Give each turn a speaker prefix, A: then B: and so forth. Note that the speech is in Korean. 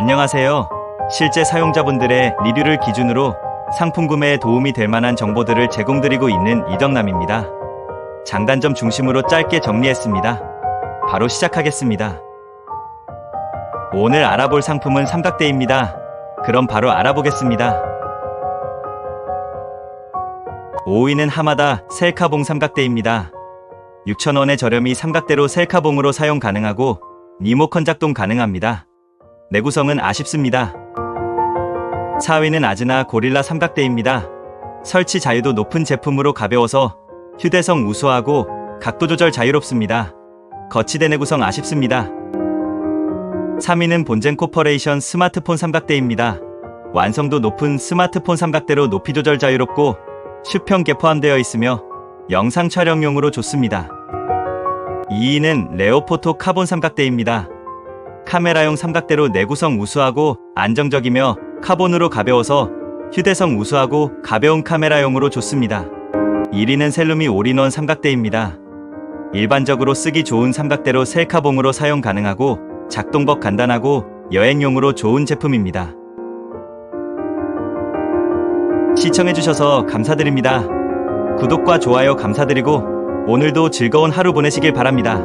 A: 안녕하세요. 실제 사용자분들의 리뷰를 기준으로 상품 구매에 도움이 될 만한 정보들을 제공드리고 있는 이덕남입니다. 장단점 중심으로 짧게 정리했습니다. 바로 시작하겠습니다. 오늘 알아볼 상품은 삼각대입니다. 그럼 바로 알아보겠습니다. 5위는 하마다 셀카봉 삼각대입니다. 6,000원의 저렴이 삼각대로 셀카봉으로 사용 가능하고 리모컨 작동 가능합니다. 내구성은 아쉽습니다. 4위는 아즈나 고릴라 삼각대입니다. 설치 자유도 높은 제품으로 가벼워서 휴대성 우수하고 각도 조절 자유롭습니다. 거치대 내구성 아쉽습니다. 3위는 본젠 코퍼레이션 스마트폰 삼각대입니다. 완성도 높은 스마트폰 삼각대로 높이 조절 자유롭고 수평계 포함되어 있으며 영상 촬영용으로 좋습니다. 2위는 레오포토 카본 삼각대입니다. 카메라용 삼각대로 내구성 우수하고 안정적이며 카본으로 가벼워서 휴대성 우수하고 가벼운 카메라용으로 좋습니다. 1위는 셀루미 올인원 삼각대입니다. 일반적으로 쓰기 좋은 삼각대로 셀카봉으로 사용 가능하고 작동법 간단하고 여행용으로 좋은 제품입니다. 시청해주셔서 감사드립니다. 구독과 좋아요 감사드리고 오늘도 즐거운 하루 보내시길 바랍니다.